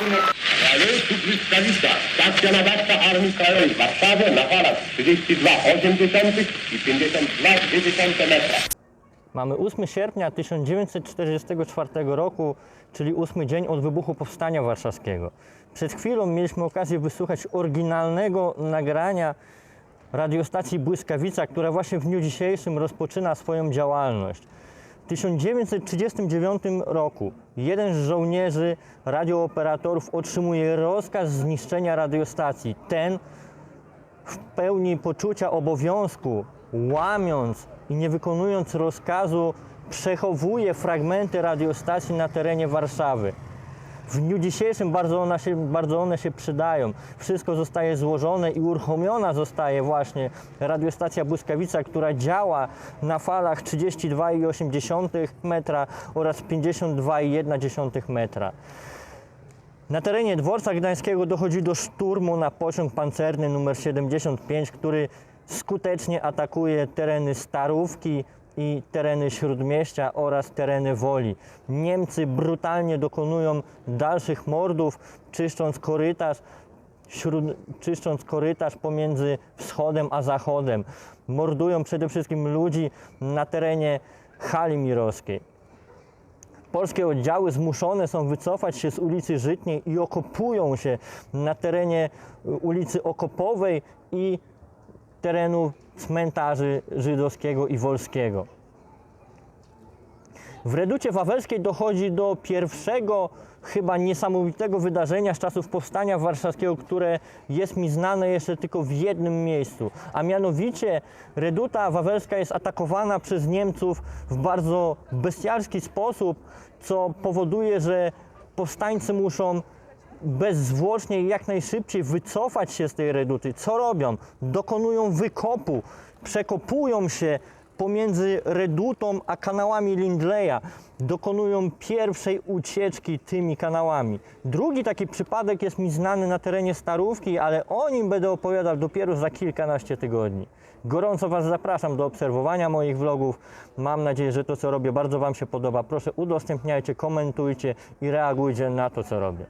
Ale tu błyskawica. Stacja nadawcza Armii Krajowej w Warszawie na falach 32,8 i 52,2 metra. Mamy 8 sierpnia 1944 roku, czyli ósmy dzień od wybuchu Powstania Warszawskiego. Przed chwilą mieliśmy okazję wysłuchać oryginalnego nagrania radiostacji Błyskawica, która właśnie w dniu dzisiejszym rozpoczyna swoją działalność. W 1939 roku jeden z żołnierzy radiooperatorów otrzymuje rozkaz zniszczenia radiostacji. Ten w pełni poczucia obowiązku, łamiąc i nie wykonując rozkazu, przechowuje fragmenty radiostacji na terenie Warszawy. W dniu dzisiejszym bardzo one, się, bardzo one się przydają. Wszystko zostaje złożone i uruchomiona zostaje właśnie radiostacja Błyskawica, która działa na falach 32,8 metra oraz 52,1 metra. Na terenie dworca gdańskiego dochodzi do szturmu na pociąg pancerny numer 75, który skutecznie atakuje tereny Starówki i tereny Śródmieścia oraz tereny Woli. Niemcy brutalnie dokonują dalszych mordów, czyszcząc korytarz, śród, czyszcząc korytarz pomiędzy wschodem a zachodem. Mordują przede wszystkim ludzi na terenie hali mirowskiej. Polskie oddziały zmuszone są wycofać się z ulicy Żytniej i okopują się na terenie ulicy Okopowej i terenu cmentarzy żydowskiego i wolskiego. W Reducie Wawelskiej dochodzi do pierwszego chyba niesamowitego wydarzenia z czasów powstania warszawskiego, które jest mi znane jeszcze tylko w jednym miejscu, a mianowicie Reduta Wawelska jest atakowana przez Niemców w bardzo bestialski sposób, co powoduje, że powstańcy muszą bezzwłocznie i jak najszybciej wycofać się z tej reduty. Co robią? Dokonują wykopu, przekopują się pomiędzy redutą a kanałami Lindleya. Dokonują pierwszej ucieczki tymi kanałami. Drugi taki przypadek jest mi znany na terenie Starówki, ale o nim będę opowiadał dopiero za kilkanaście tygodni. Gorąco Was zapraszam do obserwowania moich vlogów. Mam nadzieję, że to co robię bardzo Wam się podoba. Proszę udostępniajcie, komentujcie i reagujcie na to co robię.